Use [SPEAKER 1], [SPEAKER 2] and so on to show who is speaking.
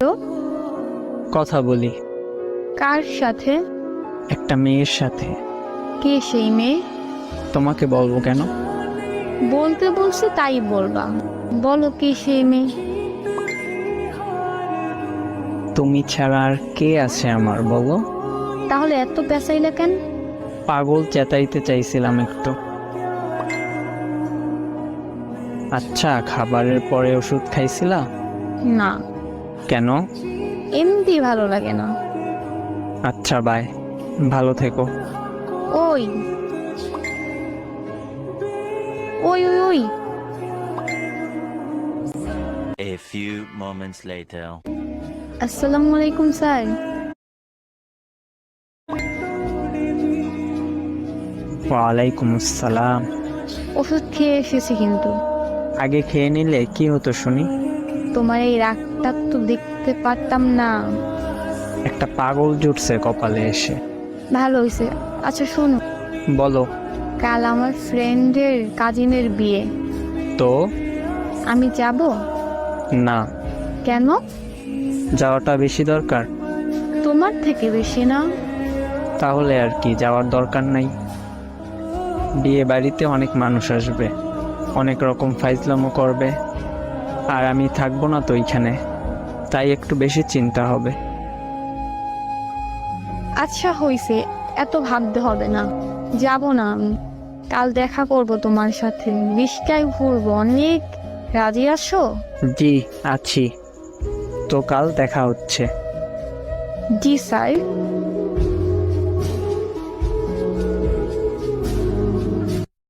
[SPEAKER 1] করো
[SPEAKER 2] কথা বলি।
[SPEAKER 1] কার সাথে?
[SPEAKER 2] একটা মেয়ের সাথে।
[SPEAKER 1] কে সেই মেয়ে?
[SPEAKER 2] তোমাকে বলব কেন?
[SPEAKER 1] বলতে বলছি তাই বলবা। বলো কে সেই মেয়ে?
[SPEAKER 2] তুমি ছাড়া আর কে আছে আমার বলো?
[SPEAKER 1] তাহলে এত পেঁচাইলে কেন?
[SPEAKER 2] পাগল চেতাইতে চাইছিলাম একটু। আচ্ছা খাবারের পরে ওষুধ খাইছিলা?
[SPEAKER 1] না।
[SPEAKER 2] কেন?
[SPEAKER 1] এমনি ভালো লাগে না।
[SPEAKER 2] আচ্ছা বাই ভালো থেকো।
[SPEAKER 1] ওই। ওই ওই ওই।
[SPEAKER 3] A few moments later.
[SPEAKER 1] আসসালামু আলাইকুম স্যার।
[SPEAKER 2] ওয়ালাইকুম আসসালাম।
[SPEAKER 1] ওষুধ খেয়ে এসেছি কিন্তু।
[SPEAKER 2] আগে খেয়ে নিলে কি হতো শুনি?
[SPEAKER 1] তোমার এই রাগটা তো দেখতে পারতাম না।
[SPEAKER 2] একটা পাগল জুটছে কপালে এসে।
[SPEAKER 1] ভালো হয়েছে আচ্ছা শোনো।
[SPEAKER 2] বলো।
[SPEAKER 1] কাল আমার ফ্রেন্ডের কাজিনের বিয়ে।
[SPEAKER 2] তো?
[SPEAKER 1] আমি যাব?
[SPEAKER 2] না।
[SPEAKER 1] কেন?
[SPEAKER 2] যাওয়াটা বেশি দরকার।
[SPEAKER 1] তোমার থেকে বেশি না।
[SPEAKER 2] তাহলে আর কি যাওয়ার দরকার নাই। বিয়ে বাড়িতে অনেক মানুষ আসবে। অনেক রকম ফাইজলামো করবে। আর আমি থাকব না তো এইখানে। তাই একটু বেশি চিন্তা হবে।
[SPEAKER 1] আচ্ছা হইছে এত ভাবতে হবে না। যাব না আমি। কাল দেখা করব তোমার সাথে। রিস্কায় ঘুরবো। অনেক রাজি আসো
[SPEAKER 2] জি আছি। তো কাল দেখা হচ্ছে।
[SPEAKER 1] জি স্যার।